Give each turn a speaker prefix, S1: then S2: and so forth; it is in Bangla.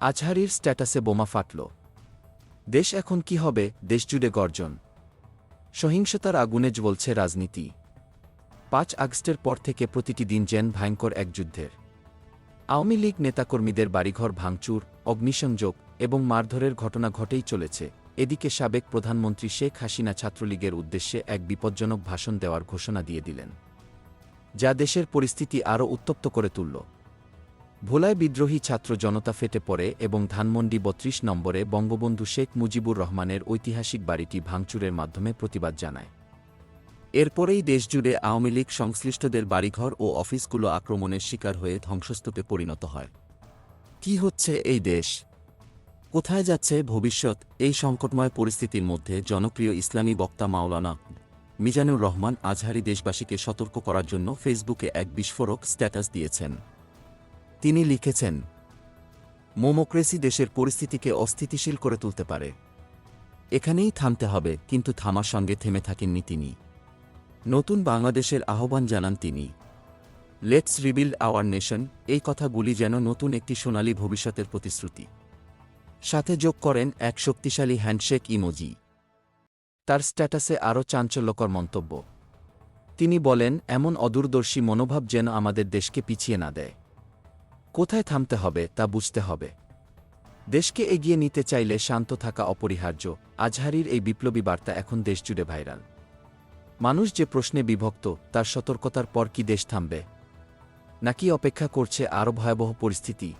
S1: আজহারির স্ট্যাটাসে বোমা ফাটল। দেশ এখন কি হবে? দেশজুড়ে গর্জন। সহিংসতার আগুনে জ্বলছে রাজনীতি। পাঁচ আগস্টের পর থেকে প্রতিটি দিন যেন ভয়ঙ্কর এক যুদ্ধের। আওয়ামী লীগ নেতাকর্মীদের বাড়িঘর ভাঙচুর, অগ্নিসংযোগ এবং মারধরের ঘটনা ঘটেই চলেছে। এদিকে সাবেক প্রধানমন্ত্রী শেখ হাসিনা ছাত্রলীগের উদ্দেশ্যে এক বিপজ্জনক ভাষণ দেওয়ার ঘোষণা দিয়ে দিলেন। যা দেশের পরিস্থিতি আরও উত্তপ্ত করে তুলল। ভোলায় বিদ্রোহী ছাত্র জনতা ফেটে পড়ে এবং ধানমন্ডি বত্রিশ নম্বরে বঙ্গবন্ধু শেখ মুজিবুর রহমানের ঐতিহাসিক বাড়িটি ভাঙচুরের মাধ্যমে প্রতিবাদ জানায়। এরপরেই দেশজুড়ে আওয়ামী লীগ সংশ্লিষ্টদের বাড়িঘর ও অফিসগুলো আক্রমণের শিকার হয়ে ধ্বংসস্তূপে পরিণত হয়। কি হচ্ছে এই দেশ? কোথায় যাচ্ছে ভবিষ্যৎ? এই সংকটময় পরিস্থিতির মধ্যে জনপ্রিয় ইসলামী বক্তা মাওলানা মিজানুর রহমান আজহারি দেশবাসীকে সতর্ক করার জন্য ফেসবুকে এক বিস্ফোরক স্ট্যাটাস দিয়েছেন। তিনি লিখেছেন, মোমোক্রেসি দেশের পরিস্থিতিকে অস্থিতিশীল করে তুলতে পারে। এখানেই থামতে হবে, কিন্তু থামার সঙ্গে থেমে থাকেননি তিনি। নতুন বাংলাদেশের আহ্বান জানান তিনি। লেটস রিবিল্ড আওয়ার নেশন, এই কথাগুলি যেন নতুন একটি সোনালী ভবিষ্যতের প্রতিশ্রুতি। সাথে যোগ করেন এক শক্তিশালী হ্যান্ডশেক ইমোজি। তার স্ট্যাটাসে আরও চাঞ্চল্যকর মন্তব্য। তিনি বলেন, এমন অদূরদর্শী মনোভাব যেন আমাদের দেশকে পিছিয়ে না দেয়। কোথায় থামতে হবে তা বুঝতে হবে। দেশকে এগিয়ে নিতে চাইলে শান্ত থাকা অপরিহার্য, আজহারির এই বিপ্লবী বার্তা এখন দেশজুড়ে ভাইরাল। মানুষ যে প্রশ্নে বিভক্ত, তার সতর্কতার পর কি দেশ থামবে? নাকি অপেক্ষা করছে আরও ভয়াবহ পরিস্থিতি?